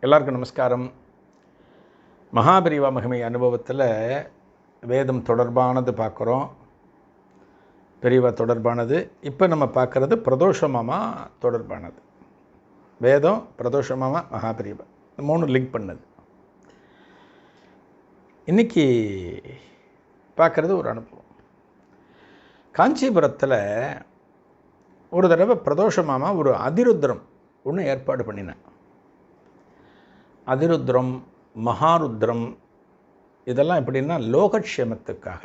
எல்லாருக்கும் நமஸ்காரம். மகாபிரிவா மகிமை அனுபவத்தில் வேதம் தொடர்பானது பார்க்குறோம். பெரியவா தொடர்பானது. இப்போ நம்ம பார்க்குறது பிரதோஷமாமா தொடர்பானது. வேதம் பிரதோஷமாமா மகாபிரிவா. இந்த மூணு லிங்க் பண்ணது. இன்னைக்கு பார்க்குறது ஒரு அனுபவம். காஞ்சிபுரத்தில் ஒரு தடவை பிரதோஷமாமா ஒரு அதிருத்ரம் ஒன்று ஏற்பாடு பண்ணினேன். அதிருத்ரம் மகாருத்ரம் இதெல்லாம் எப்படின்னா லோகக்ஷேமத்துக்காக.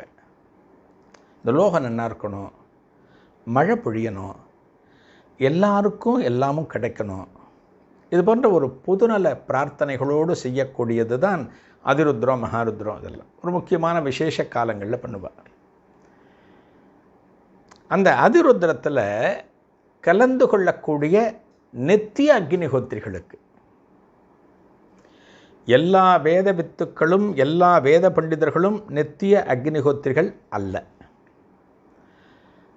இந்த லோகம் நல்லா இருக்கணும்? மழை பொழியணும். எல்லாருக்கும் எல்லாமும் கிடைக்கணும். இது போன்ற ஒரு பொதுநல பிரார்த்தனைகளோடு செய்யக்கூடியது தான் அதிருத்ரம் மகாருத்ரம் இதெல்லாம். ஒரு முக்கியமான விசேஷ காலங்களில் பண்ணுவார் அந்த அதிருத்ரத்தில் கலந்து கொள்ளக்கூடிய நித்திய அக்னிஹோத்திரிகளுக்கு எல்லா வேத வித்துக்களும் எல்லா வேத பண்டிதர்களும் நித்திய அக்னிஹோத்திரிகள் அல்ல.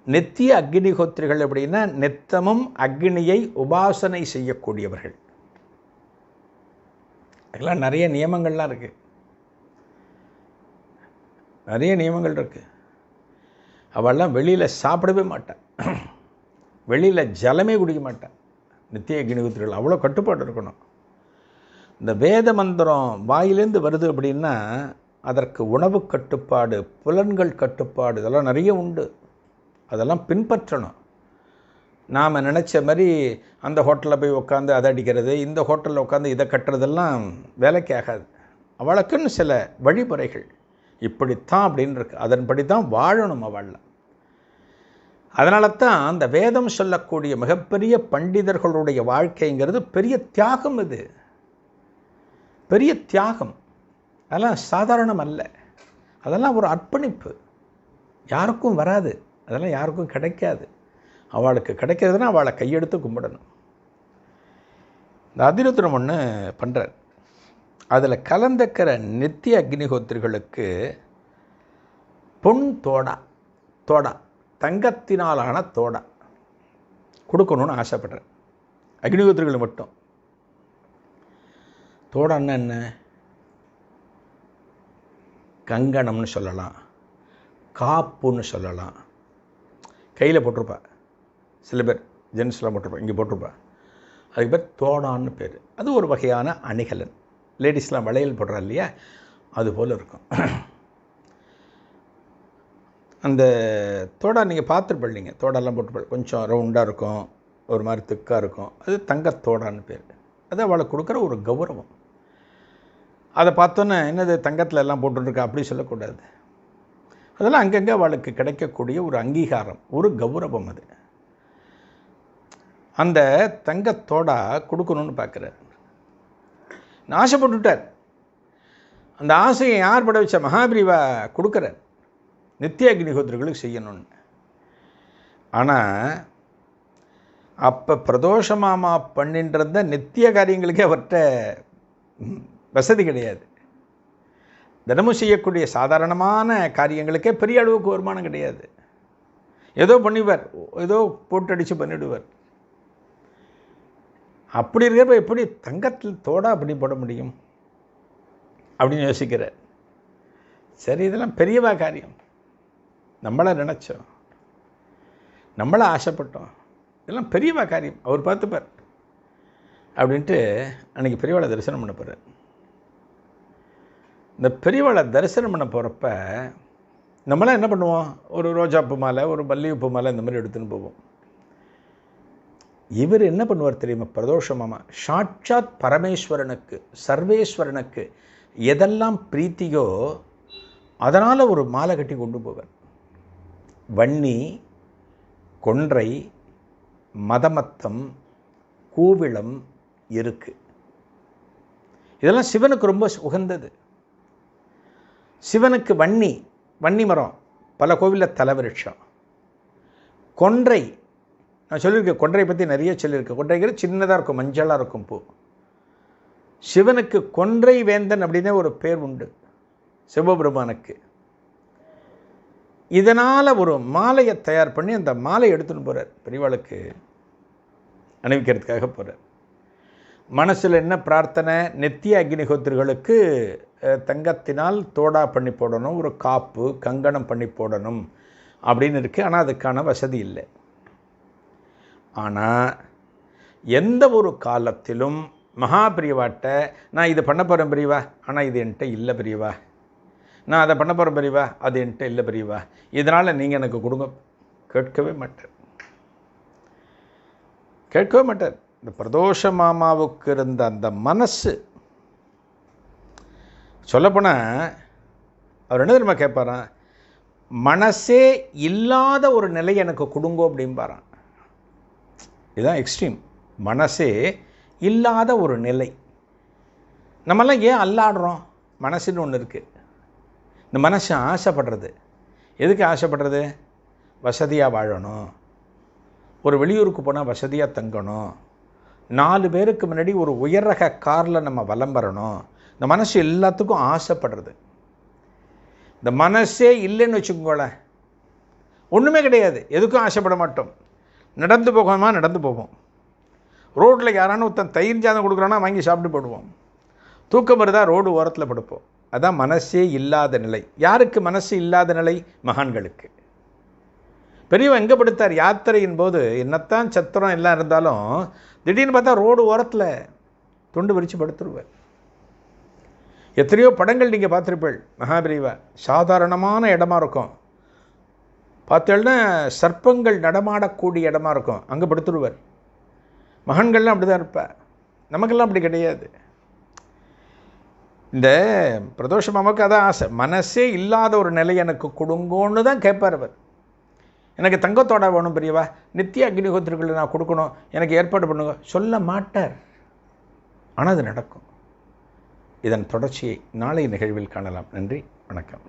நித்திய அக்னிஹோத்திரிகள் அப்படின்னா நித்தமும் அக்னியை உபாசனை செய்யக்கூடியவர்கள். அதெல்லாம் நிறைய நியமங்கள்லாம் இருக்குது நிறைய நியமங்கள் இருக்குது அவெல்லாம் வெளியில் சாப்பிடவே மாட்டான். வெளியில் ஜலமே குடிக்க மாட்டான். நித்திய அக்னிஹோத்திரிகள் அவ்வளோ கட்டுப்பாடு இருக்கணும். இந்த வேத மந்திரம் வாயிலேருந்து வருது அப்படின்னா அதற்கு உணவு கட்டுப்பாடு புலன்கள் கட்டுப்பாடு இதெல்லாம் நிறைய உண்டு. அதெல்லாம் பின்பற்றணும். நாம் நினச்ச மாதிரி அந்த ஹோட்டலில் போய் உட்காந்து அதை அடிக்கிறது இந்த ஹோட்டலில் உட்காந்து இதை கட்டுறதெல்லாம் வேலைக்கு ஆகாது. அவளுக்குன்னு சில வழிமுறைகள் இப்படித்தான் அப்படின்னு இருக்கு. அதன்படி தான் வாழணும் அவள்லாம் அதனால தான் அந்த வேதம் சொல்லக்கூடிய மிகப்பெரிய பண்டிதர்களுடைய வாழ்க்கைங்கிறது பெரிய தியாகம் இது. பெரிய தியாகம். அதெல்லாம் சாதாரணம் அல்ல. அதெல்லாம் ஒரு அர்ப்பணிப்பு. யாருக்கும் வராது. அதெல்லாம் யாருக்கும் கிடைக்காது. அவளுக்கு கிடைக்கிறதுனா அவளை கையெடுத்து கும்பிடணும். இந்த அதிருத்திரம் ஒன்று பண்ணுறார் அதில் கலந்துக்கிற நித்திய அக்னிஹோத்திரிகளுக்கு பொன் தோடா தோடா தங்கத்தினாலான தோடா கொடுக்கணும்னு ஆசைப்படுறேன் அக்னிஹோத்திரிகள் மட்டும். தோடன்னா என்ன? கங்கணம்னு சொல்லலாம். காப்புன்னு சொல்லலாம். கையில் போட்டிருப்பா. சில பேர் ஜென்ஸ்லாம் போட்டிருப்பா. இங்கே போட்டிருப்பா. அதுக்கு பேர் தோடான்னு பேர். அது ஒரு வகையான அணிகலன். லேடிஸ்லாம் வளையல் போடுறா இல்லையா? அது போல் இருக்கும். அந்த தோடா நீங்கள் பார்த்துருப்பீங்க தோடெல்லாம் போட்டுப்பா கொஞ்சம் ரவுண்டாக இருக்கும். ஒரு மாதிரி திக்காக இருக்கும். அது தங்கத்தோடான்னு பேர். அது அவளுக்கு கொடுக்குற ஒரு கௌரவம். அதை பார்த்தோன்னே என்னது தங்கத்தில் எல்லாம் போட்டுருக்கா? அப்படி சொல்லக்கூடாது. அதெல்லாம் அங்கங்கே அவளுக்கு கிடைக்கக்கூடிய ஒரு அங்கீகாரம் ஒரு கௌரவம் அது. அந்த தங்கத்தோடா கொடுக்கணும்னு பார்க்குறாரு. நான் ஆசைப்பட்டுட்டார் அந்த ஆசையை யார் பட வச்ச மகாபிரிவா கொடுக்குறார். நித்திய அக்னிஹோத்திரிகளுக்கு செய்யணும்னு. ஆனால் அப்போ பிரதோஷ மாமா பண்ணின்றத நித்திய காரியங்களுக்கே அவர்கிட்ட வசதி கிடையாது. தினமும் செய்யக்கூடிய சாதாரணமான காரியங்களுக்கே பெரிய அளவுக்கு வருமானம் கிடையாது. ஏதோ பண்ணிவார் ஏதோ போட்டடிச்சு பண்ணிடுவார். அப்படி இருக்கிறப்ப எப்படி தங்கத்தில் தோடா அப்படி போட முடியும்? அப்படின்னு யோசிக்கிறார். சரி இதெல்லாம் பெரியவா காரியம். நம்மளை நினச்சோம். நம்மளை ஆசைப்பட்டோம். இதெல்லாம் பெரியவா காரியம். அவர் பார்த்துப்பார். அப்படின்ட்டு அன்றைக்கி பெரியவாளை தரிசனம் பண்ண போகிறார் இந்த பெரியவாளை தரிசனம் பண்ண போகிறப்ப நம்மளாம் என்ன பண்ணுவோம்? ஒரு ரோஜாப்பூ மாலை ஒரு மல்லிகைப்பூ மாலை இந்த மாதிரி எடுத்துன்னு போவோம். இவர் என்ன பண்ணுவார் தெரியுமா? பிரதோஷ மாமா சாட்சாத் பரமேஸ்வரனுக்கு சர்வேஸ்வரனுக்கு எதெல்லாம் பிரீத்தியோ அதனால் ஒரு மாலை கட்டி கொண்டு போவார். வன்னி கொன்றை மதமத்தம் கூவிளம் இருக்கு. இதெல்லாம் சிவனுக்கு ரொம்ப உகந்தது. சிவனுக்கு வன்னி வன்னி மரம் பல கோவிலில் தலைவிருட்சம் கொன்றை நான் சொல்லியிருக்கேன் கொன்றை பற்றி நிறைய சொல்லியிருக்கேன். கொன்றைங்கிறது சின்னதாக இருக்கும் மஞ்சளாக இருக்கும் பூ. சிவனுக்கு கொன்றை வேந்தன் அப்படின்னே ஒரு பேர் உண்டு சிவபெருமானுக்கு. இதனால் ஒரு மாலையை தயார் பண்ணி அந்த மாலையை எடுத்துன்னு போகிறார் பெரியவாளுக்கு அணிவிக்கிறதுக்காக போகிறார் மனசில் என்ன பிரார்த்தனை? நெத்திய அக்னிஹோத்திரிகளுக்கு தங்கத்தினால் தோடா பண்ணி போடணும் ஒரு காப்பு கங்கணம் பண்ணி போடணும் அப்படின்னு இருக்குது ஆனால் அதுக்கான வசதி இல்லை. ஆனால் எந்த ஒரு காலத்திலும் மகா பிரிவாட்ட நான் இதை பண்ண போகிறேன் பிரியவா ஆனால் இது என்கிட்ட இல்லை பிரியவா நான் அதை பண்ண போகிறேன் பிரிவா. அது என்கிட்ட இல்லை பிரிவா. இதனால் நீங்கள் எனக்கு கொடுங்க. கேட்கவே மாட்டேன். கேட்கவே மாட்டார் இந்த பிரதோஷ மாமாவுக்கு இருந்த அந்த மனசு சொல்லப்போனால் அவர் என்ன தெரியுமா கேட்பாராம்? மனசே இல்லாத ஒரு நிலை எனக்கு கொடுங்கோ அப்படிம்பாராம். இதுதான் எக்ஸ்ட்ரீம் மனசே இல்லாத ஒரு நிலை. நம்மெல்லாம் ஏன் அல்லாடுறோம்? மனசுன்னு ஒன்று இருக்குது இந்த மனசு ஆசைப்படுறது. எதுக்கு ஆசைப்படுறது? வசதியாக வாழணும். ஒரு வெளியூருக்கு போனால் வசதியாக தங்கணும். நாலு பேருக்கு முன்னாடி ஒரு உயர் ரக காரில் நம்ம வலம் வரணும். இந்த மனசு எல்லாத்துக்கும் ஆசைப்படுறது. இந்த மனசே இல்லைன்னு வச்சுக்கோங்களேன். ஒன்றுமே கிடையாது. எதுக்கும் ஆசைப்பட மாட்டோம். நடந்து போகாமல் நடந்து போவோம். ரோட்டில் யாரானு ஒருத்தன் தயிர் சாதம் கொடுக்குறோன்னா வாங்கி சாப்பிட்டு போடுவோம் தூக்கம் வருதா ரோடு ஓரத்தில் படுப்போம். அதான் மனசே இல்லாத நிலை. யாருக்கு மனசு இல்லாத நிலை? மகான்களுக்கு. பெரியவன் எங்கே படுத்தார்? யாத்திரையின் போது. என்னத்தான் சத்திரம் எல்லாம் இருந்தாலும் திடீர்னு பார்த்தா ரோடு ஓரத்தில் துண்டு விரித்து படுத்துருவார். எத்தனையோ படங்கள் நீங்கள் பார்த்துருப்பீள் மகாபிரிவா சாதாரணமான இடமா இருக்கும். பார்த்தேன்னா சர்ப்பங்கள் நடமாடக்கூடிய இடமா இருக்கும். அங்கே படுத்துருவார். மகன்கள்லாம் அப்படி தான் இருப்பார். நமக்கெல்லாம் அப்படி கிடையாது. இந்த பிரதோஷ மாமாவுக்கு அதான் ஆசை. மனசே இல்லாத ஒரு நிலை எனக்கு கொடுங்கோன்னு தான் கேட்பார் அவர். எனக்கு தங்கத்தோட வேணும் பெரியவா. நித்திய அக்னிஹோத்திரிகளை நான் கொடுக்கணும். எனக்கு ஏற்பாடு பண்ணுங்க. சொல்ல மாட்டார். ஆனால் அது நடக்கும். இதன் தொடர்ச்சியை நாளை நிகழ்வில் காணலாம். நன்றி. வணக்கம்.